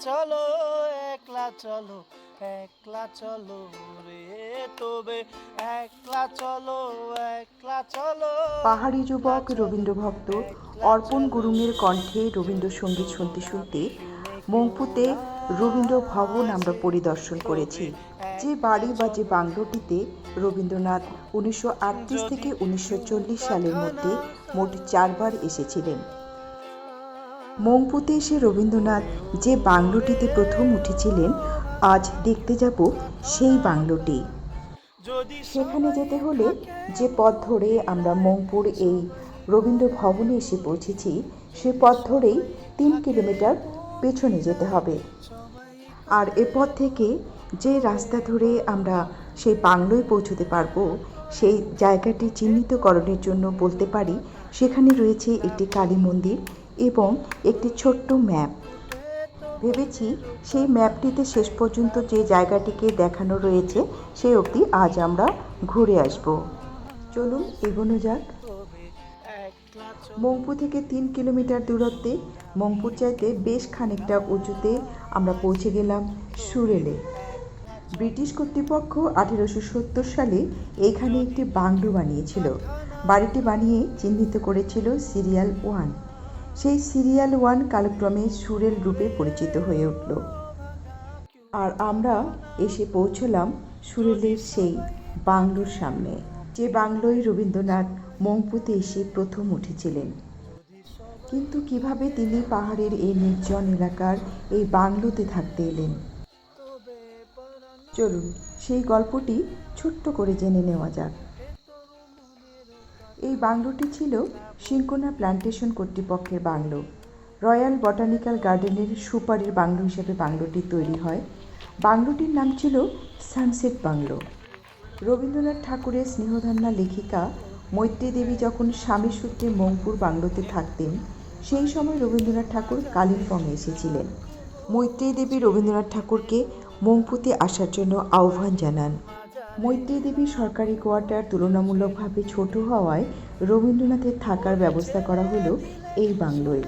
চলো একলা চলো একলা চলো রে তবে। একলা চলো একলা চলো পাহাড়ি যুবক রবীন্দ্রভক্ত অর্পণ গুরুংয়ের কণ্ঠে রবীন্দ্রসঙ্গীত শুনতে শুনতে মংপুতে রবীন্দ্র ভবন আমরা পরিদর্শন করেছি। যে বাড়ি বা যে বাংলোটিতে রবীন্দ্রনাথ উনিশশো আটত্রিশ থেকে উনিশশো চল্লিশ সালের মধ্যে মোট চারবার এসেছিলেন। মংপুতে এসে রবীন্দ্রনাথ যে বাংলোটিতে প্রথম উঠেছিলেন আজ দেখতে যাব সেই বাংলোটি। সেখানে যেতে হলে যে পথ ধরে আমরা মংপুর এই রবীন্দ্র ভবনে এসে পৌঁছেছি সে পথ ধরেই তিন কিলোমিটার পেছনে যেতে হবে। আর এ পথ থেকে যে রাস্তা ধরে আমরা সেই বাংলোয় পৌঁছতে পারব সেই জায়গাটি চিহ্নিতকরণের জন্য বলতে পারি সেখানে রয়েছে একটি কালী মন্দির এবং একটি ছোট্ট ম্যাপ। ভেবেছি সেই ম্যাপটিতে শেষ পর্যন্ত যে জায়গাটিকে দেখানো রয়েছে সেই অবধি আজ আমরা ঘুরে আসব। চলুন এগোনো যাক। মংপু থেকে তিন কিলোমিটার দূরত্বে, মংপুর চাইতে বেশ খানিকটা উঁচুতে আমরা পৌঁছে গেলাম সুরেলে। ব্রিটিশ কর্তৃপক্ষ আঠেরোশো সত্তর সালে এখানে একটি বাংলো বানিয়েছিল। বাড়িটি বানিয়ে চিহ্নিত করেছিল সিরিয়াল ওয়ান। সেই সিরিয়াল ওয়ান কালক্রমে সুরেল রূপে পরিচিত হয়ে উঠল। আর আমরা এসে পৌঁছলাম সুরেলের সেই বাংলোর সামনে, যে বাংলোয় রবীন্দ্রনাথ মংপুতে এসে প্রথম উঠেছিলেন। কিন্তু কীভাবে তিনি পাহাড়ের এই নির্জন এলাকার এই বাংলোতে থাকতে এলেন? চলুন সেই গল্পটি ছোট্ট করে জেনে নেওয়া যাক। এই বাংলোটি ছিল সিঙ্কোনা প্লান্টেশন কর্তৃপক্ষের বাংলো। রয়্যাল বটানিক্যাল গার্ডেনের সুপারির বাংলো হিসেবে বাংলোটি তৈরি হয়। বাংলোটির নাম ছিল সানসেট বাংলো। রবীন্দ্রনাথ ঠাকুরের স্নেহধন্যা লেখিকা মৈত্রী দেবী যখন স্বামী সূত্রে মংপুর বাংলোতে থাকতেন, সেই সময় রবীন্দ্রনাথ ঠাকুর কালিম্পংয়ে এসেছিলেন। মৈত্রী দেবী রবীন্দ্রনাথ ঠাকুরকে মংপুতে আসার জন্য আহ্বান জানান। মৈত্রী দেবী সরকারি কোয়ার্টার তুলনামূলকভাবে ছোট হওয়ায় রবীন্দ্রনাথের থাকার ব্যবস্থা করা হলো এই বাংলোয়।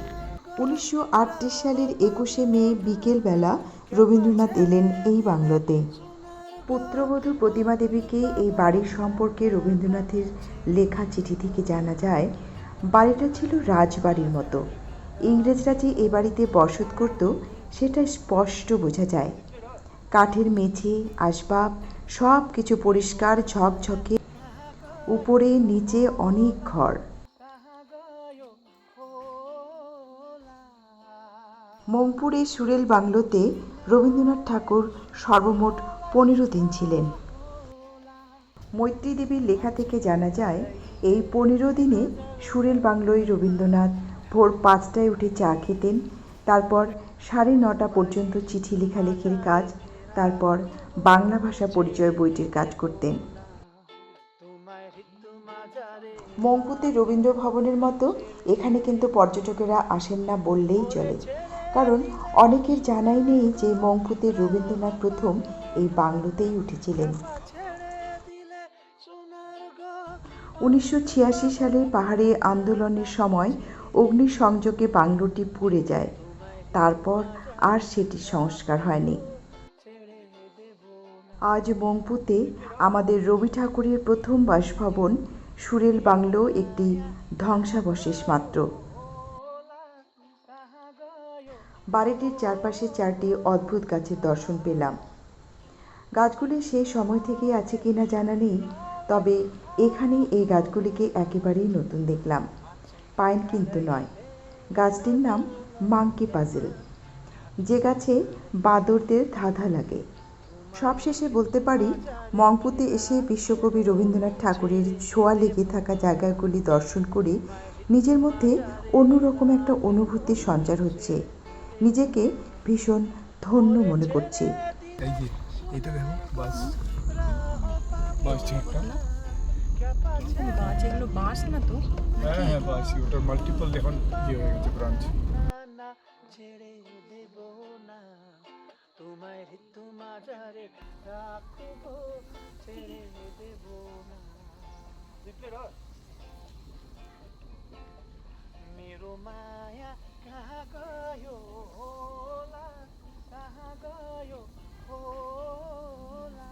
উনিশশো আটত্রিশ সালের একুশে মে বিকেলবেলা রবীন্দ্রনাথ এলেন এই বাংলোতে। পুত্রবধূ প্রতিমা দেবীকে এই বাড়ির সম্পর্কে রবীন্দ্রনাথের লেখা চিঠি থেকে জানা যায়, বাড়িটা ছিল রাজবাড়ির মতো। ইংরেজরা যে এ বাড়িতে বসত করত, সেটা স্পষ্ট বোঝা যায়। কাঠের মেঝে, আসবাব সব কিছু পরিষ্কার, ঝকঝকে, উপরে, নিচে অনেক ঘর। মংপুরে সুরেল বাংলোতে রবীন্দ্রনাথ ঠাকুর সর্বমোট পনেরো দিন ছিলেন। মৈত্রী দেবীর লেখা থেকে জানা যায়, এই পনেরো দিনে সুরেল বাংলোয় রবীন্দ্রনাথ ভোর পাঁচটায় উঠে চা খেতেন, তারপর সাড়ে নটা পর্যন্ত চিঠি লেখালেখির কাজ, তারপর বাংলা ভাষা পরিচয় বইটির কাজ করতেন। মঙ্কুতে রবীন্দ্র ভবনের মতো এখানে কিন্তু পর্যটকেরা আসেন না বললেই চলে। কারণ অনেকের জানাই নেই যে মঙ্কুতে রবীন্দ্রনাথ প্রথম এই বাংলোতেই উঠেছিলেন। উনিশশো সালে পাহাড়ে আন্দোলনের সময় অগ্নিসংযোগে বাংলোটি পুড়ে যায়। তারপর আর সেটির সংস্কার হয়নি। আজ মংপুতে আমাদের রবি ঠাকুরের প্রথম বাসভবন, সুরেল বাংলো একটি ধ্বংসাবশেষ মাত্র। বাড়িটির চারপাশে চারটি অদ্ভুত গাছের দর্শন পেলাম। গাছগুলি সেই সময় থেকেই আছে কিনা জানা নেই, তবে এখানে এই গাছগুলিকে একেবারেই নতুন দেখলাম। পাইন কিন্তু নয়। গাছটির নাম মাংকি পাজেল। যে গাছে বাদরদের ধাঁধা লাগে সবশেষে বলতে পারি, মংপুতে এসে বিশ্বকবি রবীন্দ্রনাথ ঠাকুরের ছোঁয়া লেগে থাকা জায়গাগুলি দর্শন করে নিজের মধ্যে অন্যরকম একটা অনুভূতির সঞ্চার হচ্ছে। নিজেকে ভীষণ ধন্য মনে করছি। তোমায় ঋতু মাঝারে রাখব ছেড়ে দেব না मेरो माया कहाँ गयो होला कहाँ गयो होला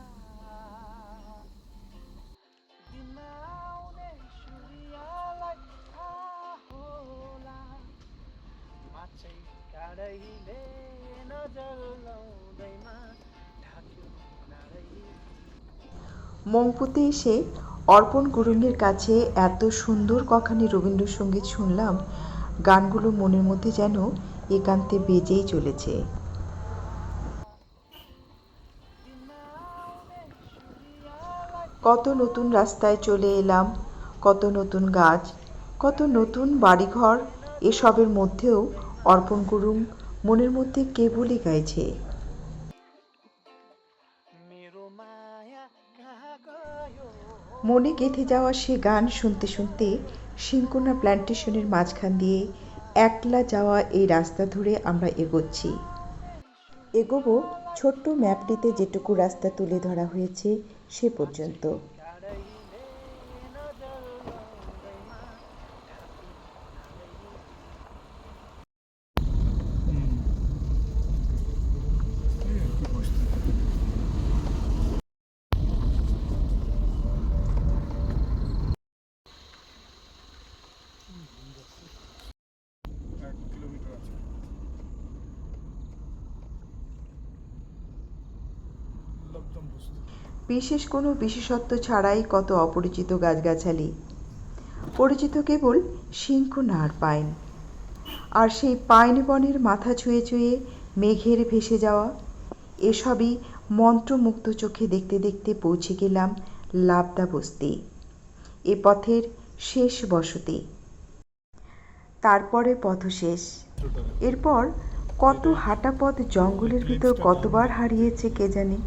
दिनमा आउने सूर्यलाई थाहा होला माछै काँडैले মংপুতে এসে অর্পণ গুরুঙ্গের কাছে এত সুন্দর কখানি রবীন্দ্রসঙ্গীত শুনলাম, গানগুলো মনের মধ্যে যেন একান্তে বেজেই চলেছে। কত নতুন রাস্তায় চলে এলাম, কত নতুন গাছ, কত নতুন বাড়িঘর, এসবের মধ্যেও অর্পণ গুরুং মনের মধ্যে কেবলই গাইছে? মনে গেঁথে যাওয়া সে গান শুনতে শুনতে সিংকোনা প্ল্যান্টেশনের মাঝখান দিয়ে একলা যাওয়া এই রাস্তা ধরে আমরা এগোচ্ছি। এগোবো ছোট্ট ম্যাপটিতে যেটুকু রাস্তা তুলে ধরা হয়েছে সে পর্যন্ত। বিশেষ কোনো বিশেষত্ব ছাড়াই কত অপরিচিত গাছগাছালি। পরিচিত কেবল সিংকোনা আর পাইন। আর সেই পাইন বনের মাথা ছুঁয়ে ছুঁয়ে মেঘের ভেসে যাওয়া, এসবই মন্ত্রমুগ্ধ চোখে দেখতে দেখতে পৌঁছে গেলাম লাবদা বস্তি এ পথের শেষ বসতি। তারপরে পথ শেষ। এরপর কত হাঁটা পথ জঙ্গলের ভিতর কতবার হারিয়েছে কে জানে?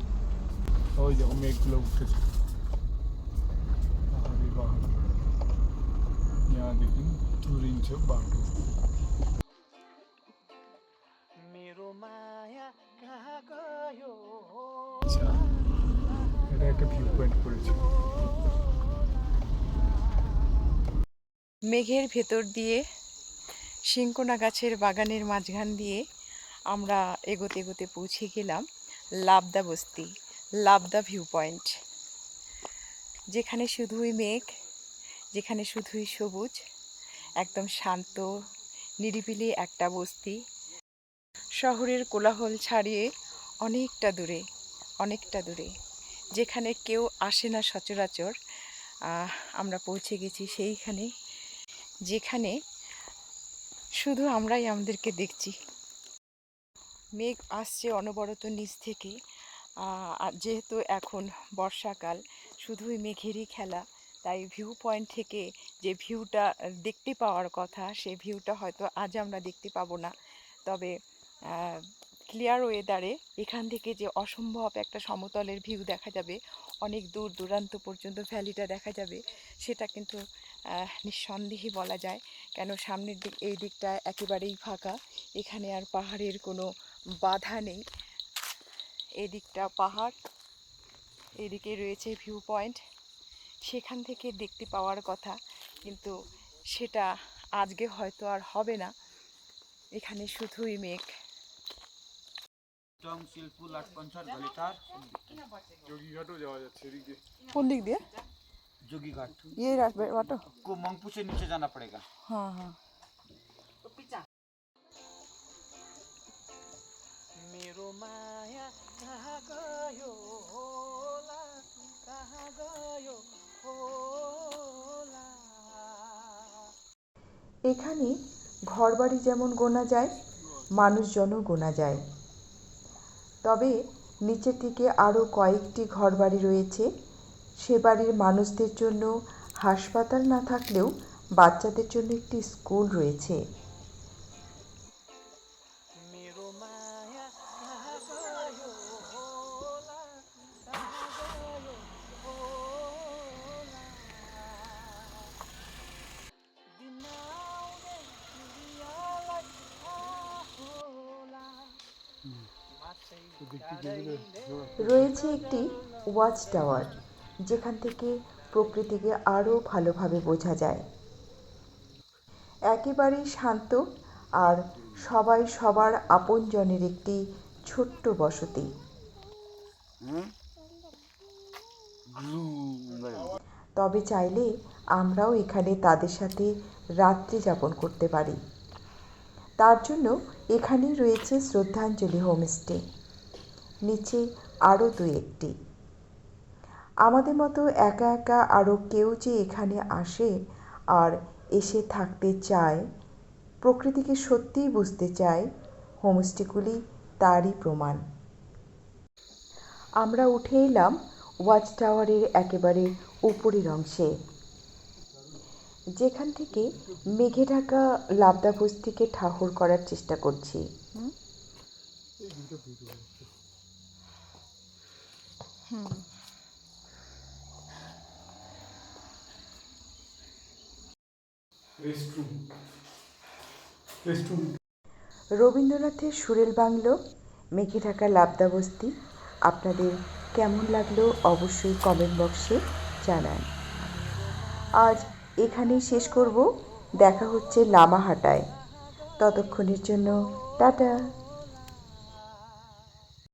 ওই দেখো মেঘগুলো উঠেছে পাহাড়ি পাহাড় यहाँ देखि तुरिन्छ बाटो मेरो माया कहाँ गयो আচ্ছা এটা একটা ভিউ পয়েন্ট করেছে মেঘের ভেতর দিয়ে শিঙ্কোনা গাছের বাগানের মাঝখান দিয়ে আমরা এগোতে এগোতে পৌঁছে গেলাম লাবদা বস্তি লাবদা ভিউ পয়েন্ট যেখানে শুধুই মেঘ, যেখানে শুধুই সবুজ, একদম শান্ত, নিরিবিলি একটা বস্তি। শহরের কোলাহল ছাড়িয়ে অনেকটা দূরে অনেকটা দূরে, যেখানে কেউ আসে না সচরাচর আমরা পৌঁছে গেছি সেইখানে, যেখানে শুধু আমরাই আমাদেরকে দেখছি। মেঘ আসছে অনবরত নিচ থেকে আর যেহেতু এখন বর্ষাকাল, শুধুই মেঘেরই খেলা, তাই ভিউ পয়েন্ট থেকে যে ভিউটা দেখতে পাওয়ার কথা সেই ভিউটা হয়তো আজ আমরা দেখতে পাবো না। তবে ক্লিয়ার ওয়েদারে এখান থেকে যে অসম্ভব একটা সমতলের ভিউ দেখা যাবে, অনেক দূর দূরান্ত পর্যন্ত ভ্যালিটা দেখা যাবে, সেটা কিন্তু নিঃসন্দেহে বলা যায়। কেন সামনের দিক, এই দিকটা একেবারেই ফাঁকা, এখানে আর পাহাড়ের কোনো বাধা নেই। এদিকটা পাহাড় এদিকে রয়েছে ভিউ পয়েন্ট সেখান থেকে দেখতে পাওয়ার কথা কিন্তু সেটা আজকে হয়তো আর হবে না এখানে শুধুই মেঘ টং শিল্পু লাটপঞ্চার গলিটার যোগীঘাটও যাওয়া যাচ্ছে এদিকে কোন দিক দিয়ে जोगीघाट ইয়ে রাখবে বাটো को मंगपू से नीचे जाना पड़ेगा হ্যাঁ হ্যাঁ মায়া কাহা গয় এখানে ঘরবাড়ি যেমন গোনা যায়, মানুষজনও গোনা যায়। তবে নিচের থেকে আরও কয়েকটি ঘরবাড়ি রয়েছে, সে বাড়ির মানুষদের জন্য হাসপাতাল না থাকলেও বাচ্চাদের জন্য একটি স্কুল রয়েছে। রয়েছে একটি ওয়াচ টাওয়ার যেখান থেকে প্রকৃতিকে আরও ভালোভাবে বোঝা যায়। একেবারেই শান্ত আর সবাই সবার আপনজনের একটি ছোট্ট বসতি। তবে চাইলে আমরাও এখানে তাদের সাথে রাত্রি যাপন করতে পারি। তার জন্য এখানেই রয়েছে শ্রদ্ধাঞ্জলি হোমস্টে। নিচে আরও দু একটি। আমাদের মতো একা একা আরও কেউ যে এখানে আসে আর এসে থাকতে চায়, প্রকৃতিকে সত্যিই বুঝতে চায়, হোমস্টেগুলি তারই প্রমাণ। আমরা উঠে এলাম ওয়াচ টাওয়ারের একেবারে উপরের অংশে। যেখান থেকে মেঘে ঢাকা লাবদা বস্তিকে ঠাহর করার চেষ্টা করছি। রবীন্দ্রনাথের সুরেল বাংলো মেঘে ঢাকা লাবদা বস্তি আপনাদের কেমন লাগল অবশ্যই কমেন্ট বক্সে জানান। আজ এখানেই শেষ করব দেখা হচ্ছে লামাহাটায়। ততক্ষণের জন্য টাটা।